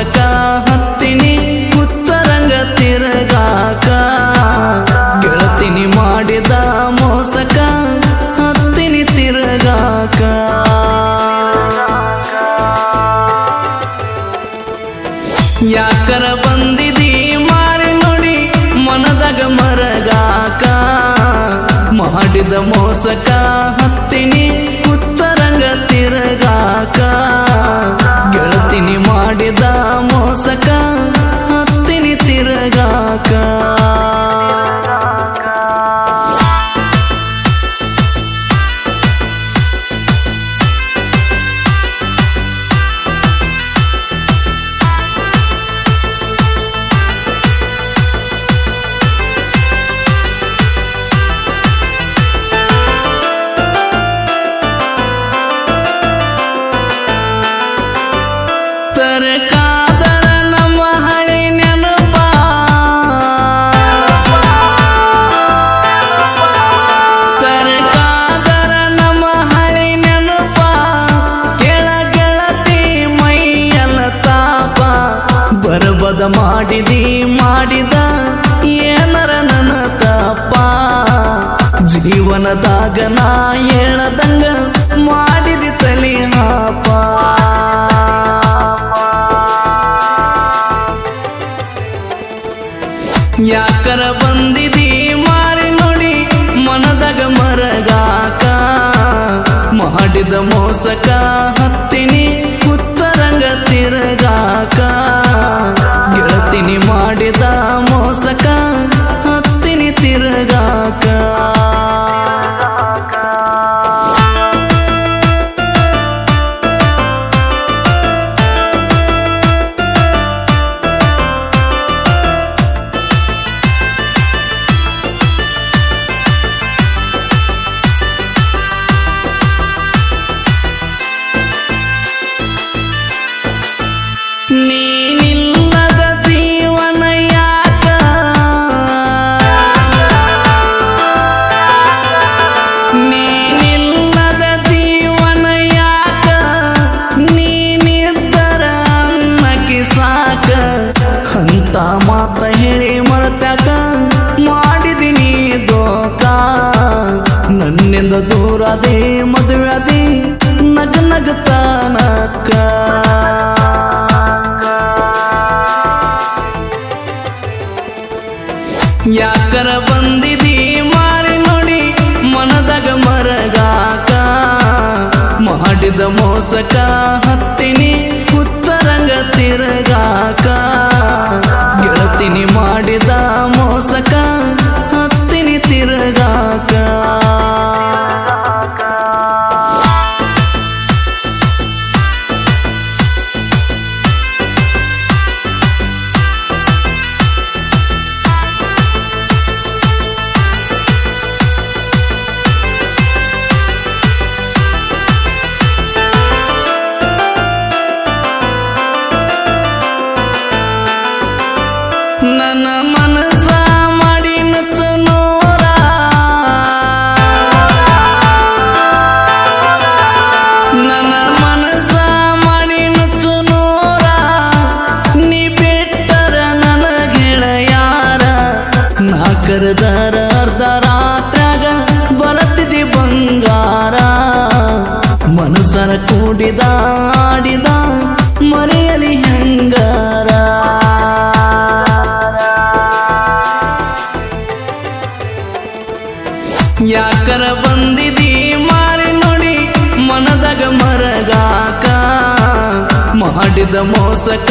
ಮೋಸಕ ಹತ್ತಿನಿ, ಉತ್ತರಂಗ ತಿರುಗಾಕ. ಗೆಳತಿನಿ ಮಾಡಿದ ಮೋಸಕ, ಹತ್ತಿನಿ ತಿರುಗಾಕ. ಯಾಕರ ಬಂದಿದಿ ಮಾರಿ ನೋಡಿ, ಮನದಾಗ ಮರಗಾಕ. ಮಾಡಿದ ಮೋಸಕ, ಹತ್ತಿನಿ, ಉತ್ತರಂಗ ತಿರುಗಾಕ. ಮಾಡಿದಿ, ಮಾಡಿದ ಏನರ ನನ್ನ ತಪ್ಪ. ಜೀವನದಾಗ ನಾ ಹೇಳದಂಗ ಮಾಡಿದಿ ತಲೆ ಹಾಪ ಯಾಕರ ಬಂದಿದಿ ಮಾರಿ ನೋಡಿ ಮನದಾಗ ಮರಗಾಕ. ಮಾಡಿದ ಮೋಸಕ ಹತ್ತಿನಿ ಉತ್ತರಂಗ ತಿರುಗಾಕ. ಮಾಡಿದ ಮೋಸಕ ಹತ್ತಿನಿ ಪುತ್ತರಂಗ ತಿರುಗಾಕ ಕರೆದರ ಅರ್ಧ ರಾತ್ರಾಗ ಬರತಿದಿ ಬಂಗಾರ. ಮನಸ್ಸರ ಕೂಡಿದ ಆಡಿದ ಮರೆಯಲಿ ಹೆಂಗಾರ. ಯಾಕರ ಬಂದಿದಿ ಮಾರಿ ನೋಡಿ ಮನದಾಗ ಮರಗಾಕ. ಮಾಡಿದ ಮೋಸಕ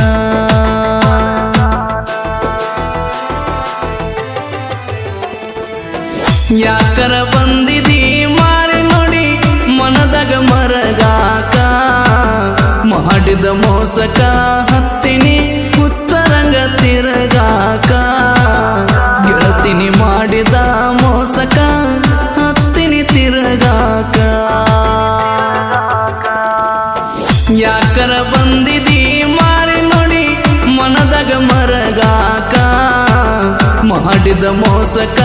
ಯಾಕರ ಬಂದಿದಿ ಮಾರಿ ನೋಡಿ ಮನದಾಗ ಮರಗಾಕ? ಮಾಡಿದ ಮೋಸಕ ಹತ್ತಿನಿ ಉತ್ತರಂಗ ತಿರಗಾಕ? ಗೆಳತಿನಿ ಮಾಡಿದ ಮೋಸಕ ಹತ್ತಿನಿ ತಿರಗಾಕ? ಯಾಕರ ಬಂದಿದಿ ಮಾರಿ ನೋಡಿ ಮನದಾಗ ಮರಗಾಕ? ಮಾಡಿದ ಮೋಸಕ